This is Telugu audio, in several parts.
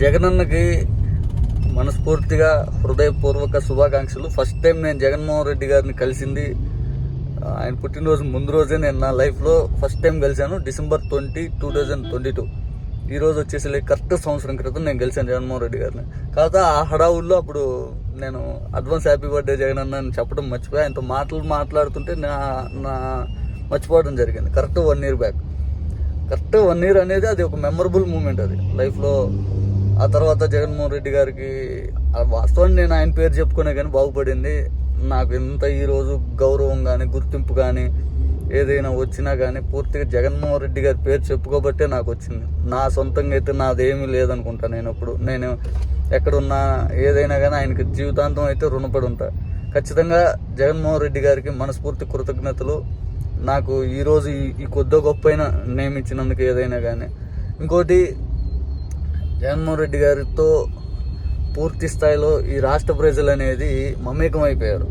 జగనన్నకి మనస్ఫూర్తిగా హృదయపూర్వక శుభాకాంక్షలు. ఫస్ట్ టైం నేను జగన్మోహన్ రెడ్డి గారిని కలిసింది. ఆయన పుట్టినరోజు ముందు రోజే నేను నా లైఫ్లో ఫస్ట్ టైం కలిశాను. December twenty two thousand twenty two ఈ రోజు వచ్చేసి కరెక్ట్ సంవత్సరం క్రితం నేను కలిశాను జగన్మోహన్ రెడ్డి గారిని. కాకపోతే ఆ హడావుల్లో అప్పుడు నేను అడ్వాన్స్ హ్యాపీ బర్త్డే జగన్ అన్న అని చెప్పడం మర్చిపోయి ఆయనతో మాటలు మాట్లాడుతుంటే నా నా మర్చిపోవడం జరిగింది. Correct one year back correct one year అనేది అది ఒక మెమరబుల్ మూమెంట్ అది. లైఫ్లో ఆ తర్వాత జగన్మోహన్ రెడ్డి గారికి ఆ వాస్తవాన్ని నేను ఆయన పేరు చెప్పుకునే కానీ బాగుపడింది. నాకు ఎంత ఈరోజు గౌరవం కానీ గుర్తింపు కానీ ఏదైనా వచ్చినా కానీ పూర్తిగా జగన్మోహన్ రెడ్డి గారి పేరు చెప్పుకోబట్టే నాకు వచ్చింది. నా సొంతంగా అయితే నాదేమీ లేదనుకుంటా నేను ఇప్పుడు నేను ఎక్కడున్నా ఏదైనా కానీ ఆయనకి జీవితాంతం అయితే రుణపడి ఉంటా. ఖచ్చితంగా జగన్మోహన్ రెడ్డి గారికి మనస్ఫూర్తి కృతజ్ఞతలు. నాకు ఈరోజు ఈ ఈ కొద్ది గొప్పైన నియమించినందుకు ఏదైనా కానీ ఇంకోటి జగన్మోహన్ రెడ్డి గారితో పూర్తి స్థాయిలో ఈ రాష్ట్ర ప్రజలు అనేది మమేకం అయిపోయారు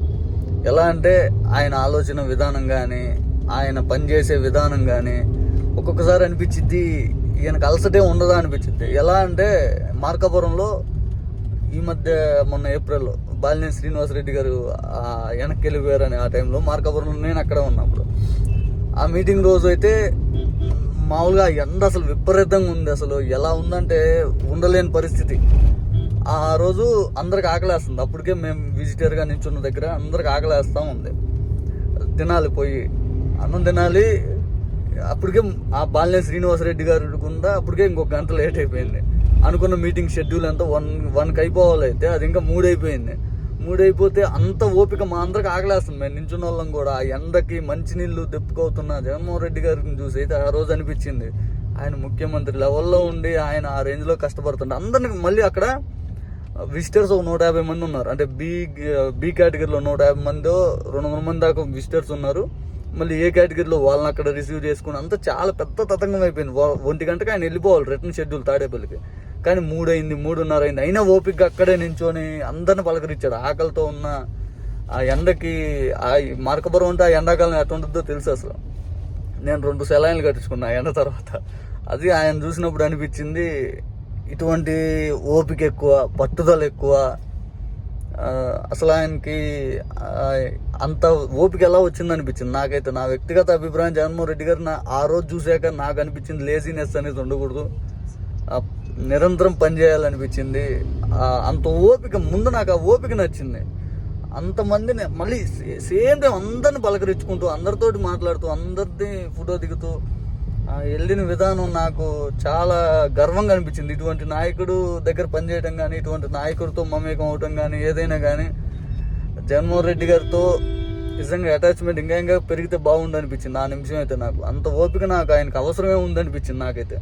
ఎలా అంటే ఆయన ఆలోచన విధానం కానీ ఆయన పనిచేసే విధానం కానీ ఒక్కొక్కసారి అనిపించిద్ది ఈయనకు అలసటే ఉండదా అనిపించింది ఎలా అంటే మార్కాపురంలో ఈ మధ్య మొన్న ఏప్రిల్లో బాలినేని శ్రీనివాసరెడ్డి గారు వెనక్కి వెళ్ళిపోయారని ఆ టైంలో మార్కాపురంలో నేను అక్కడే ఉన్నప్పుడు. ఆ మీటింగ్ రోజు అయితే మామూలుగా ఎండ అసలు విపరీతంగా ఉంది అసలు. ఎలా ఉందంటే ఉండలేని పరిస్థితి. ఆ రోజు అందరికి ఆకలేస్తుంది. అప్పటికే మేము విజిటర్గా నించున్న దగ్గర అందరికి ఆకలేస్తూ ఉంది. తినాలి పోయి. అన్నం తినాలి. అప్పటికే ఆ బాలినే శ్రీనివాసరెడ్డి గారు కూడా అప్పటికే ఇంకొక గంట లేట్ అయిపోయింది. అనుకున్న మీటింగ్ షెడ్యూల్ అంతా వన్ వన్కి అయిపోవాలి అయితే అది ఇంకా మూడు అయిపోయింది మూడైపోతే అంత ఓపిక మా అందరికి ఆకలేస్తుంది. మేము నించున్న వాళ్ళం కూడా. ఆ ఎండకి మంచినీళ్ళు తెప్పుకోతున్న జగన్మోహన్ రెడ్డి గారిని చూసి అయితే ఆ రోజు అనిపించింది. ఆయన ముఖ్యమంత్రి లెవెల్లో ఉండి ఆయన ఆ రేంజ్లో కష్టపడుతుంటే అందరికి మళ్ళీ అక్కడ విజిటర్స్ ఒక నూట యాభై మంది ఉన్నారు. అంటే బీ బీ కేటగిరీలో నూట యాభై మంది రెండు వందల మంది దాకా విజిటర్స్ ఉన్నారు. మళ్ళీ ఏ కేటగిరీలో వాళ్ళని అక్కడ రిసీవ్ చేసుకుని అంతా చాలా పెద్ద తతంగం అయిపోయింది. ఒంటి గంటకు ఆయన వెళ్ళిపోవాలి. రిటర్న్ షెడ్యూల్ తాడేపల్లికి. కానీ మూడైంది మూడున్నర అయింది అయినా ఓపిక అక్కడే నించొని అందరిని పలకరించాడు. ఆకలితో ఉన్న ఆ ఎండకి ఆ మరకపురం అంటే ఆ ఎండాకాలం ఎట్లా ఉంటుందో తెలుసు అసలు. నేను రెండు సెలైన్లు కట్టించుకున్నా ఆ ఎండ తర్వాత. అది ఆయన చూసినప్పుడు అనిపించింది ఇటువంటి ఓపిక ఎక్కువ పట్టుదల ఎక్కువ అసలు ఆయనకి అంత ఓపిక ఎలా వచ్చింది అనిపించింది? నాకైతే నా వ్యక్తిగత అభిప్రాయం జగన్మోహన్ రెడ్డి గారు నా ఆ రోజు చూసాక నాకు అనిపించింది లేజినెస్ అనేది ఉండకూడదు. నిరంతరం పనిచేయాలనిపించింది. అంత ఓపిక ముందు నాకు ఆ ఓపిక నచ్చింది. అంతమందిని మళ్ళీ సే- సేమ్ టైం అందరిని పలకరించుకుంటూ అందరితోటి మాట్లాడుతూ అందరిది ఫోటో దిగుతూ ఆ వెళ్ళిన విధానం నాకు చాలా గర్వంగా అనిపించింది. ఇటువంటి నాయకుడు దగ్గర పనిచేయడం కానీ ఇటువంటి నాయకుడితో మమేకం అవటం కానీ ఏదైనా కానీ జగన్మోహన్ రెడ్డి గారితో నిజంగా అటాచ్మెంట్ ఇంకా ఇంకా పెరిగితే బాగుండు అనిపించింది. ఆ నిమిషం అయితే నాకు అంత ఓపిక నాకు ఆయనకు అవసరమే ఉందనిపించింది నాకైతే.